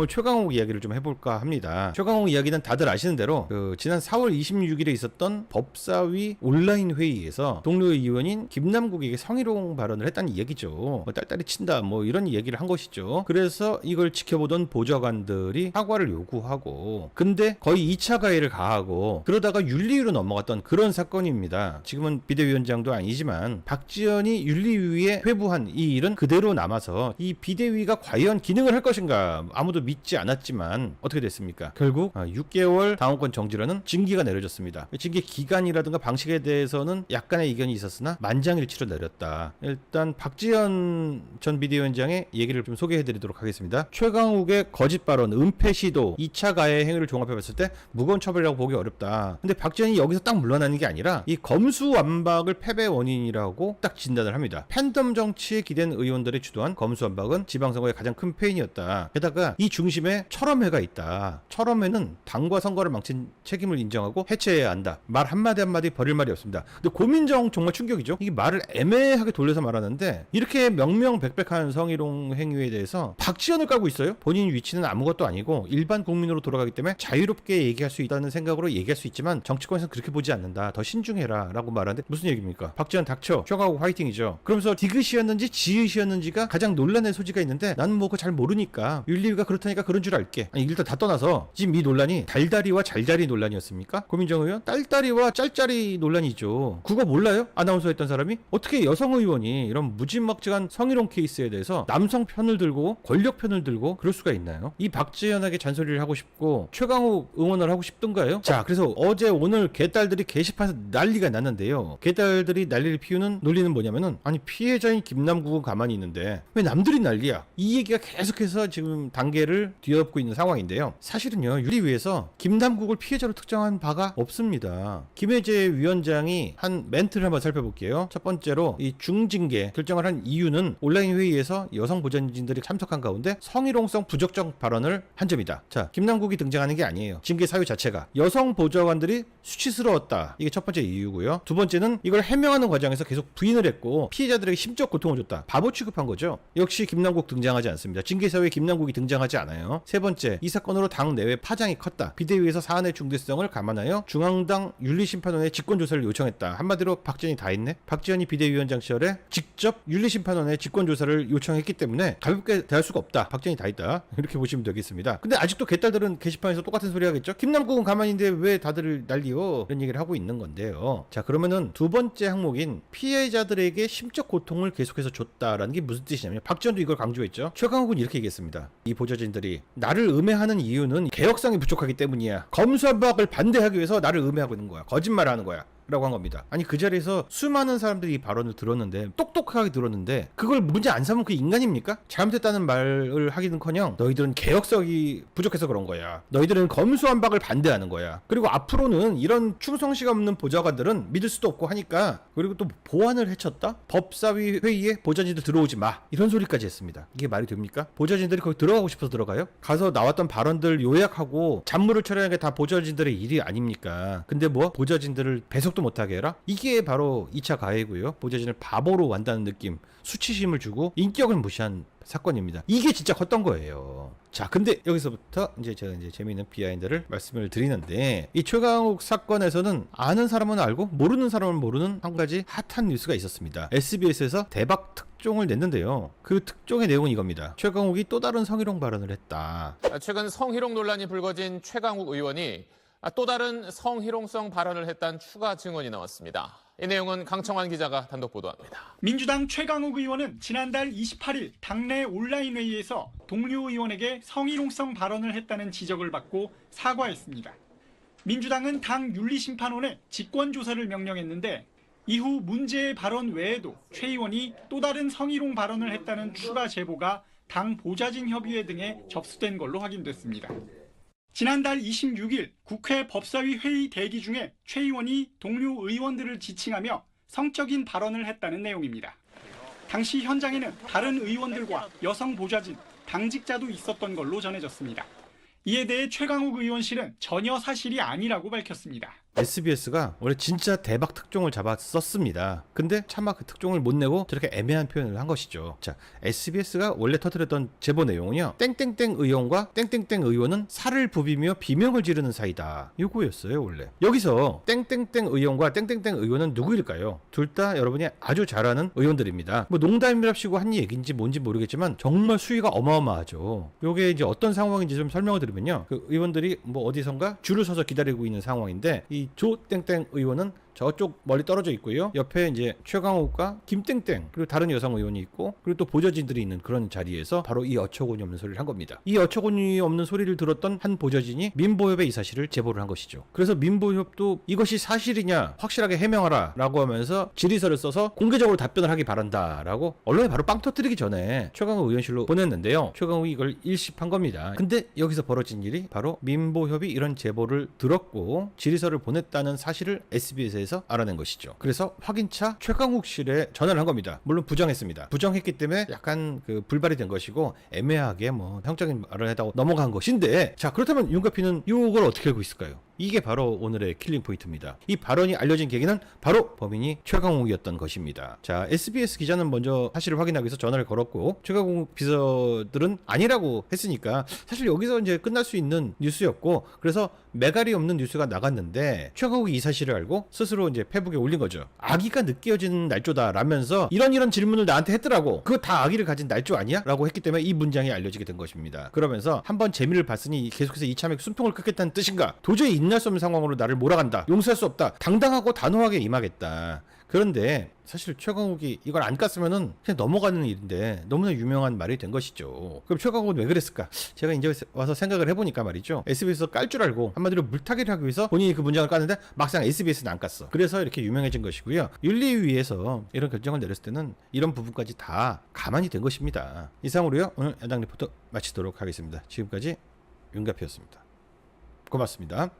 오늘 최강욱 이야기를 좀 해볼까 합니다. 최강욱 이야기는 다들 아시는 대로 그 지난 4월 26일에 있었던 법사위 온라인 회의에서 동료 의원인 김남국에게 성희롱 발언을 했다는 이야기죠. 뭐 딸딸이 친다 뭐 이런 얘기를 한 것이죠. 그래서 이걸 지켜보던 보좌관들이 사과를 요구하고 근데 거의 2차 가해를 가하고 그러다가 윤리위로 넘어갔던 그런 사건입니다. 지금은 비대위원장도 아니지만 박지원이 윤리위에 회부한 이 일은 그대로 남아서 이 비대위가 과연 기능을 할 것인가 아무도 믿지 않았지만 어떻게 됐습니까? 결국 아, 6개월 당원권 정지라는 징계가 내려졌습니다. 징계 기간이라든가 방식에 대해서는 약간의 이견이 있었으나 만장일치로 내렸다. 일단 박지원 전 비대위원장의 얘기를 좀 소개해드리도록 하겠습니다. 최강욱의 거짓 발언, 은폐 시도, 2차 가해 행위를 종합해 봤을 때 무거운 처벌이라고 보기 어렵다. 근데 박지원이 여기서 딱 물러나는 게 아니라 이 검수완박을 패배 원인이라고 딱 진단을 합니다. 팬덤 정치에 기댄 의원들이 주도한 검수완박은 지방선거의 가장 큰 페인이었다. 게다가 이 중심에 철험회가 있다. 철험회는 당과 선거를 망친 책임을 인정하고 해체해야 한다. 말 한마디 한마디 버릴 말이 없습니다. 근데 고민정 정말 충격이죠. 이게 말을 애매하게 돌려서 말하는데 이렇게 명명백백한 성희롱 행위에 대해서 박지원을 까고 있어요. 본인 위치는 아무것도 아니고 일반 국민으로 돌아가기 때문에 자유롭게 얘기할 수 있다는 생각으로 얘기할 수 있지만 정치권에서는 그렇게 보지 않는다. 더 신중해라 라고 말하는데 무슨 얘기입니까? 박지원 닥쳐. 쇼하고 화이팅이죠. 그러면서 디귿이었는지 지읒이었는지가 가장 논란의 소지가 있는데 나는 뭐 그거 잘 모르니까 윤리위가 그렇 다니까 그런 줄 알게. 아니 일단 다 떠나서 지금 이 논란이 달다리와 잘자리 논란이었습니까? 고민정 의원 딸다리와 짤짤이 논란이죠. 그거 몰라요? 아나운서 했던 사람이 어떻게 여성 의원이 이런 무지막지한 성희롱 케이스에 대해서 남성 편을 들고 권력 편을 들고 그럴 수가 있나요? 이 박지현에게 잔소리를 하고 싶고 최강욱 응원을 하고 싶던가요? 자, 그래서 어제 오늘 개딸들이 게시판에서 난리가 났는데요. 개딸들이 난리를 피우는 논리는 뭐냐면은 아니 피해자인 김남국은 가만히 있는데 왜 남들이 난리야? 이 얘기가 계속해서 지금 단계를 뒤엎고 있는 상황인데요. 사실은요 유리위에서 김남국을 피해자로 특정한 바가 없습니다. 김혜재 위원장이 한 멘트를 한번 살펴볼게요. 첫 번째로 이 중징계 결정을 한 이유는 온라인 회의에서 여성 보좌진들이 참석한 가운데 성희롱성 부적정 발언을 한 점이다. 자, 김남국이 등장하는 게 아니에요. 징계 사유 자체가 여성 보좌관들이 수치스러웠다. 이게 첫 번째 이유고요. 두 번째는 이걸 해명하는 과정에서 계속 부인을 했고 피해자들에게 심적 고통을 줬다. 바보 취급한 거죠. 역시 김남국 등장하지 않습니다. 징계 사유에 김남국이 등장하지 않아요. 세 번째, 이 사건으로 당 내외 파장이 컸다. 비대위에서 사안의 중대성을 감안하여 중앙당 윤리심판원에 직권조사를 요청했다. 한마디로 박지원이 다 했네. 박지원이 비대위원장 시절에 직접 윤리심판원에 직권조사를 요청했기 때문에 가볍게 대할 수가 없다. 박지원이 다 했다. 이렇게 보시면 되겠습니다. 근데 아직도 개딸들은 게시판에서 똑같은 소리 하겠죠. 김남국은 가만히 있는데 왜 다들 난리요? 이런 얘기를 하고 있는 건데요. 자 그러면은 두 번째 항목인 피해자들에게 심적 고통을 계속해서 줬다라는 게 무슨 뜻이냐면 박지원도 이걸 강조했죠. 최강욱은 이렇게 얘기했습니다. 이 보좌진 들이 나를 음해하는 이유는 개혁성이 부족하기 때문이야. 검수완박을 반대하기 위해서 나를 음해하고 있는 거야. 거짓말하는 거야. 라고 한 겁니다. 아니 그 자리에서 수많은 사람들이 이 발언을 들었는데 똑똑하게 들었는데 그걸 문제 안 삼으면 그 인간입니까? 잘못했다는 말을 하기는커녕 너희들은 개혁성이 부족해서 그런 거야. 너희들은 검수완박을 반대하는 거야. 그리고 앞으로는 이런 충성시가 없는 보좌관들은 믿을 수도 없고 하니까 그리고 또 보안을 해쳤다? 법사위 회의에 보좌진들 들어오지 마. 이런 소리까지 했습니다. 이게 말이 됩니까? 보좌진들이 거기 들어가고 싶어서 들어가요? 가서 나왔던 발언들 요약하고 잡무를 처리하는 게 다 보좌진들의 일이 아닙니까? 근데 뭐 보좌진들을 배속도 못하게 해라? 이게 바로 2차 가해고요. 보좌진을 바보로 완다는 느낌, 수치심을 주고 인격을 무시한 사건입니다. 이게 진짜 컸던 거예요. 자, 근데 여기서부터 이제 제가 이제 재미있는 비하인드를 말씀을 드리는데 이 최강욱 사건에서는 아는 사람은 알고 모르는 사람은 모르는 한 가지 핫한 뉴스가 있었습니다. SBS에서 대박 특종을 냈는데요. 그 특종의 내용은 이겁니다. 최강욱이 또 다른 성희롱 발언을 했다. 최근 성희롱 논란이 불거진 최강욱 의원이 또 다른 성희롱성 발언을 했다는 추가 증언이 나왔습니다. 이 내용은 강청환 기자가 단독 보도합니다. 민주당 최강욱 의원은 지난달 28일 당내 온라인 회의에서 동료 의원에게 성희롱성 발언을 했다는 지적을 받고 사과했습니다. 민주당은 당 윤리심판원에 직권조사를 명령했는데 이후 문제의 발언 외에도 최 의원이 또 다른 성희롱 발언을 했다는 추가 제보가 당 보좌진 협의회 등에 접수된 걸로 확인됐습니다. 지난달 26일 국회 법사위 회의 대기 중에 최 의원이 동료 의원들을 지칭하며 성적인 발언을 했다는 내용입니다. 당시 현장에는 다른 의원들과 여성 보좌진, 당직자도 있었던 걸로 전해졌습니다. 이에 대해 최강욱 의원실은 전혀 사실이 아니라고 밝혔습니다. SBS가 원래 진짜 대박 특종을 잡았었습니다. 근데 차마 그 특종을 못 내고 저렇게 애매한 표현을 한 것이죠. 자, SBS가 원래 터뜨렸던 제보 내용은요. 땡땡땡 의원과 땡땡땡 의원은 살을 부비며 비명을 지르는 사이다. 요거였어요, 원래. 여기서 땡땡땡 의원과 땡땡땡 의원은 누구일까요? 둘 다 여러분이 아주 잘 아는 의원들입니다. 뭐 농담이랍시고 한 얘기인지 뭔지 모르겠지만 정말 수위가 어마어마하죠. 요게 이제 어떤 상황인지 좀 설명을 드리면요. 그 의원들이 뭐 어디선가 줄을 서서 기다리고 있는 상황인데 이조 땡땡 의원은 저쪽 멀리 떨어져 있고요. 옆에 이제 최강욱과 김땡땡 그리고 다른 여성 의원이 있고 그리고 또 보좌진들이 있는 그런 자리에서 바로 이 어처구니 없는 소리를 한 겁니다. 이 어처구니 없는 소리를 들었던 한 보좌진이 민보협에 이 사실을 제보를 한 것이죠. 그래서 민보협도 이것이 사실이냐 확실하게 해명하라라고 하면서 질의서를 써서 공개적으로 답변을 하기 바란다라고 언론에 바로 빵 터뜨리기 전에 최강욱 의원실로 보냈는데요. 최강욱이 이걸 일십한 겁니다. 근데 여기서 벌어진 일이 바로 민보협이 이런 제보를 들었고 질의서를 보냈다는 사실을 SBS에서 알아낸 것이죠. 그래서 확인차 최강욱실에 전화를 한 겁니다. 물론 부정했습니다. 부정했기 때문에 약간 그 불발이 된 것이고 애매하게 뭐 형적인 말을 했다고 넘어간 것인데 자 그렇다면 윤가피는 이걸 어떻게 알고 있을까요? 이게 바로 오늘의 킬링 포인트입니다. 이 발언이 알려진 계기는 바로 범인이 최강욱이었던 것입니다. 자, SBS 기자는 먼저 사실을 확인하기 위해서 전화를 걸었고 최강욱 비서들은 아니라고 했으니까 사실 여기서 이제 끝날 수 있는 뉴스였고 그래서 매갈이 없는 뉴스가 나갔는데 최강욱이 이 사실을 알고 스스로 이제 페북에 올린 거죠. 아기가 느껴지는 날조다라면서 이런 이런 질문을 나한테 했더라고. 그거 다 아기를 가진 날조 아니야? 라고 했기 때문에 이 문장이 알려지게 된 것입니다. 그러면서 한번 재미를 봤으니 계속해서 이참에 숨통을 끊겠다는 뜻인가? 도저히 인날 수 없는 상황으로 나를 몰아간다. 용서할 수 없다. 당당하고 단호하게 임하겠다. 그런데 사실 최강욱이 이걸 안 깠으면은 그냥 넘어가는 일인데 너무나 유명한 말이 된 것이죠. 그럼 최강욱은 왜 그랬을까? 제가 이제 와서 생각을 해보니까 말이죠. SBS에서 깔 줄 알고 한마디로 물타기를 하기 위해서 본인이 그 문장을 깠는데 막상 SBS는 안 깠어. 그래서 이렇게 유명해진 것이고요. 윤리위에서 이런 결정을 내렸을 때는 이런 부분까지 다 가만히 된 것입니다. 이상으로요. 오늘 야당 리포터 마치도록 하겠습니다. 지금까지 윤가피였습니다. 고맙습니다.